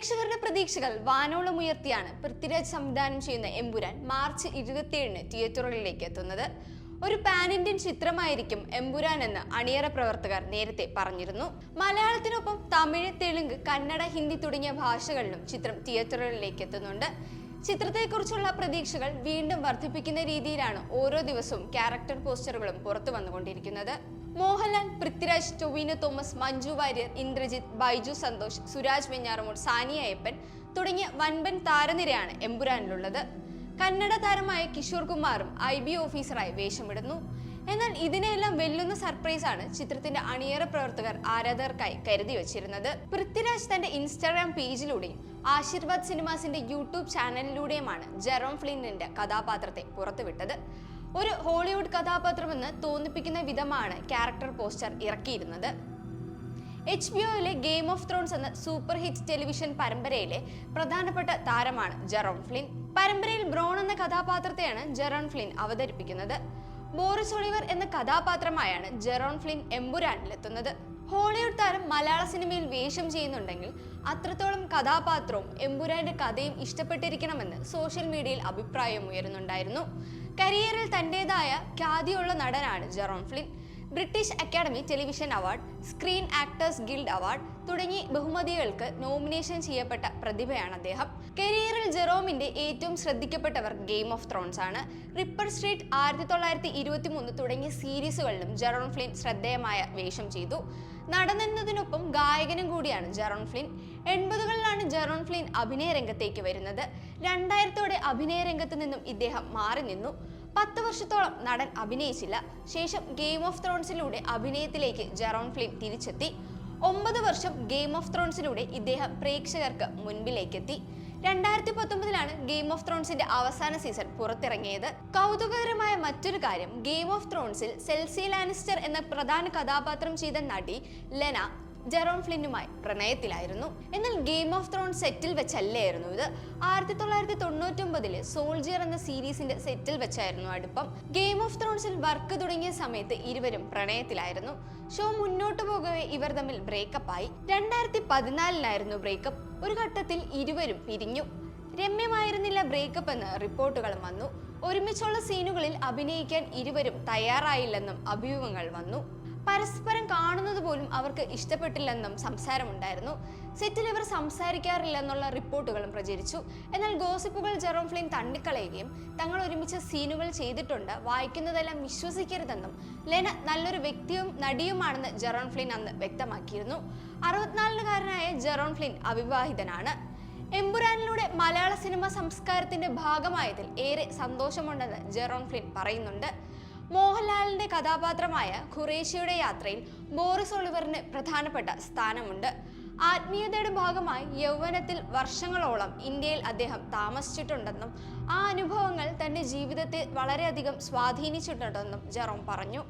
പ്രേക്ഷകരുടെ പ്രതീക്ഷകൾ വാനോളം ഉയർത്തിയാണ് പൃഥ്വിരാജ് സംവിധാനം ചെയ്യുന്ന എമ്പുരാൻ മാർച്ച് ഇരുപത്തിയേഴിന് തിയേറ്ററുകളിലേക്ക് എത്തുന്നത്. ഒരു പാൻ ഇന്ത്യൻ ചിത്രമായിരിക്കും എമ്പുരാൻ എന്ന് അണിയറ പ്രവർത്തകർ നേരത്തെ പറഞ്ഞിരുന്നു. മലയാളത്തിനൊപ്പം തമിഴ് തെലുങ്ക് കന്നഡ ഹിന്ദി തുടങ്ങിയ ഭാഷകളിലും ചിത്രം തിയേറ്ററുകളിലേക്ക് എത്തുന്നുണ്ട്. ചിത്രത്തെക്കുറിച്ചുള്ള പ്രതീക്ഷകൾ വീണ്ടും വർദ്ധിപ്പിക്കുന്ന രീതിയിലാണ് ഓരോ ദിവസവും ക്യാരക്ടർ പോസ്റ്ററുകളും പുറത്തു വന്നുകൊണ്ടിരിക്കുന്നത്. മോഹൻലാൽ പൃഥ്വിരാജ് ടൊവിനോ തോമസ് മഞ്ജു വാര്യർ ഇന്ദ്രജിത്ത് ബൈജു സന്തോഷ് സുരാജ് വെഞ്ഞാറമൂട് സാനിയ അയ്യപ്പൻ തുടങ്ങിയ വൻപൻ താരനിരയാണ് എമ്പുരാനിലുള്ളത്. കന്നഡ താരമായ കിഷോർ കുമാറും ഐ ബി ഓഫീസറായി വേഷമിടുന്നു. എന്നാൽ ഇതിനെല്ലാം വെല്ലുന്ന സർപ്രൈസാണ് ചിത്രത്തിന്റെ അണിയറ പ്രവർത്തകർ ആരാധകർക്കായി കരുതി വച്ചിരുന്നത്. പൃഥ്വിരാജ് തന്റെ ഇൻസ്റ്റാഗ്രാം പേജിലൂടെയും ആശീർവാദ് സിനിമാസിന്റെ യൂട്യൂബ് ചാനലിലൂടെയുമാണ് ജെറോം ഫ്ലിന്നിന്റെ കഥാപാത്രത്തെ പുറത്തുവിട്ടത്. ഒരു ഹോളിവുഡ് കഥാപാത്രമെന്ന് തോന്നിപ്പിക്കുന്ന വിധമാണ് ക്യാരക്ടർ പോസ്റ്റർ ഇറക്കിയിരുന്നത്. എച്ച് ബി ഒയിലെ ഗെയിം ഓഫ് ത്രോൺസ് എന്ന സൂപ്പർ ഹിറ്റ് ടെലിവിഷൻ പരമ്പരയിലെ പ്രധാനപ്പെട്ട താരമാണ് ജെറോൺ ഫ്ലിൻ. പരമ്പരയിൽ ബ്രോൺ എന്ന കഥാപാത്രത്തെയാണ് ജെറോൺ ഫ്ലിൻ അവതരിപ്പിക്കുന്നത്. ബോറിസ് ഒളിവർ എന്ന കഥാപാത്രമായാണ് ജെറോൺ ഫ്ലിൻ എമ്പുരാനിലെത്തുന്നത്. ഹോളിവുഡ് താരം മലയാള സിനിമയിൽ വേഷം ചെയ്യുന്നുണ്ടെങ്കിൽ അത്രത്തോളം കഥാപാത്രവും എമ്പുരാന്റെ കഥയും ഇഷ്ടപ്പെട്ടിരിക്കണമെന്ന് സോഷ്യൽ മീഡിയയിൽ അഭിപ്രായം ഉയരുന്നുണ്ടായിരുന്നു. കരിയറിൽ തന്റേതായ ഖ്യാതിയുള്ള നടനാണ് Jerome Flynn. British academy television award screen actors guild award തുടങ്ങി ബഹുമതികൾക്ക് നോമിനേഷൻ ചെയ്യപ്പെട്ട പ്രതിഭയാണ് അദ്ദേഹം. കരിയറിൽ ജെറോമിന്റെ ഏറ്റവും ശ്രദ്ധിക്കപ്പെട്ടവർ ഗെയിം ഓഫ് ത്രോൺസ് ആണ്. റിപ്പർ സ്ട്രീറ്റ് ആയിരത്തി തൊള്ളായിരത്തി ഇരുപത്തി മൂന്ന് തുടങ്ങിയ സീരീസുകളിലും ജെറോൺ ഫ്ലിൻ ശ്രദ്ധേയമായ വേഷം ചെയ്തു. നടനെന്നതിനൊപ്പം ഗായകനും കൂടിയാണ് ജെറോൺ ഫ്ലിൻ. എൺപതുകളിലാണ് ജെറോൺ ഫ്ലിൻ അഭിനയ രംഗത്തേക്ക് വരുന്നത്. രണ്ടായിരത്തോടെ അഭിനയ രംഗത്ത് നിന്നും ഇദ്ദേഹം മാറി നിന്നു. പത്ത് വർഷത്തോളം നടൻ അഭിനയിച്ചില്ല. ശേഷം ഗെയിം ഓഫ് ത്രോൺസിലൂടെ അഭിനയത്തിലേക്ക് ജെറോൺ ഫ്ലിൻ തിരിച്ചെത്തി. ഒമ്പത് വർഷം ഗെയിം ഓഫ് ത്രോൺസിലൂടെ ഇദ്ദേഹം പ്രേക്ഷകർക്ക് മുൻപിലേക്കെത്തി. രണ്ടായിരത്തി പത്തൊമ്പതിലാണ് ഗെയിം ഓഫ് ത്രോൺസിന്റെ അവസാന സീസൺ പുറത്തിറങ്ങിയത്. കൗതുകകരമായ മറ്റൊരു കാര്യം ഗെയിം ഓഫ് ത്രോൺസിൽ സെൽസി ലാനിസ്റ്റർ എന്ന പ്രധാന കഥാപാത്രം ചെയ്ത നടി ലെന ജെറോൺ ഫ്ലിന്നുമായി പ്രണയത്തിലായിരുന്നു. എന്നാൽ ഗെയിം ഓഫ് ത്രോൺ സെറ്റിൽ വെച്ചല്ലായിരുന്നു ഇത്. ആയിരത്തി തൊള്ളായിരത്തി തൊണ്ണൂറ്റൊമ്പതിൽ സോൾജിയർ എന്ന സീരീസിന്റെ സെറ്റിൽ വെച്ചായിരുന്നു അടുപ്പം. ഗെയിം ഓഫ് ത്രോൺസിൽ വർക്ക് തുടങ്ങിയ സമയത്ത് ഇരുവരും പ്രണയത്തിലായിരുന്നു. ഷോ മുന്നോട്ട് പോകവേ ഇവർ തമ്മിൽ ബ്രേക്കപ്പ് ആയി രണ്ടായിരത്തി പതിനാലിനായിരുന്നു ബ്രേക്കപ്പ്. ഒരു ഘട്ടത്തിൽ ഇരുവരും പിരിഞ്ഞു. രമ്യമായിരുന്നില്ല ബ്രേക്കപ്പ് എന്ന് റിപ്പോർട്ടുകളും വന്നു. ഒരുമിച്ചുള്ള സീനുകളിൽ അഭിനയിക്കാൻ ഇരുവരും തയ്യാറായില്ലെന്നും അഭ്യൂഹങ്ങൾ വന്നു. പരസ്പരം പോലും അവർക്ക് ഇഷ്ടപ്പെട്ടില്ലെന്നും സംസാരമുണ്ടായിരുന്നു. സെറ്റിൽ ഇവർ സംസാരിക്കാറില്ലെന്നുള്ള റിപ്പോർട്ടുകളും പ്രചരിച്ചു. എന്നാൽ ഗോസിപ്പുകൾ ജെറോം ഫ്ലിൻ തള്ളിക്കളയുകയും തങ്ങൾ ഒരുമിച്ച് സീനുകൾ ചെയ്തിട്ടുണ്ട്. വായിക്കുന്നതെല്ലാം വിശ്വസിക്കരുതെന്നും ലെന നല്ലൊരു വ്യക്തിയും നടിയുമാണെന്ന് ജെറോൺ ഫ്ലിൻ അന്ന് വ്യക്തമാക്കിയിരുന്നു. അറുപത്തിനാലുകാരനായ ജെറോൺ ഫ്ലിൻ അവിവാഹിതനാണ്. എമ്പുരാനിലൂടെ മലയാള സിനിമ സംസ്കാരത്തിന്റെ ഭാഗമായതിൽ ഏറെ സന്തോഷമുണ്ടെന്ന് ജെറോൺ ഫ്ലിൻ പറയുന്നുണ്ട്. മോഹൻലാലിന്റെ കഥാപാത്രമായ ഖുറേഷിയുടെ യാത്രയിൽ ബോറിസ് ഒളിവറിന് പ്രധാനപ്പെട്ട സ്ഥാനമുണ്ട്. ആത്മീയതയുടെ ഭാഗമായി യൗവനത്തിൽ വർഷങ്ങളോളം ഇന്ത്യയിൽ അദ്ദേഹം താമസിച്ചിട്ടുണ്ടെന്നും ആ അനുഭവങ്ങൾ തന്റെ ജീവിതത്തെ വളരെയധികം സ്വാധീനിച്ചിട്ടുണ്ടെന്നും ജെറോം പറഞ്ഞു.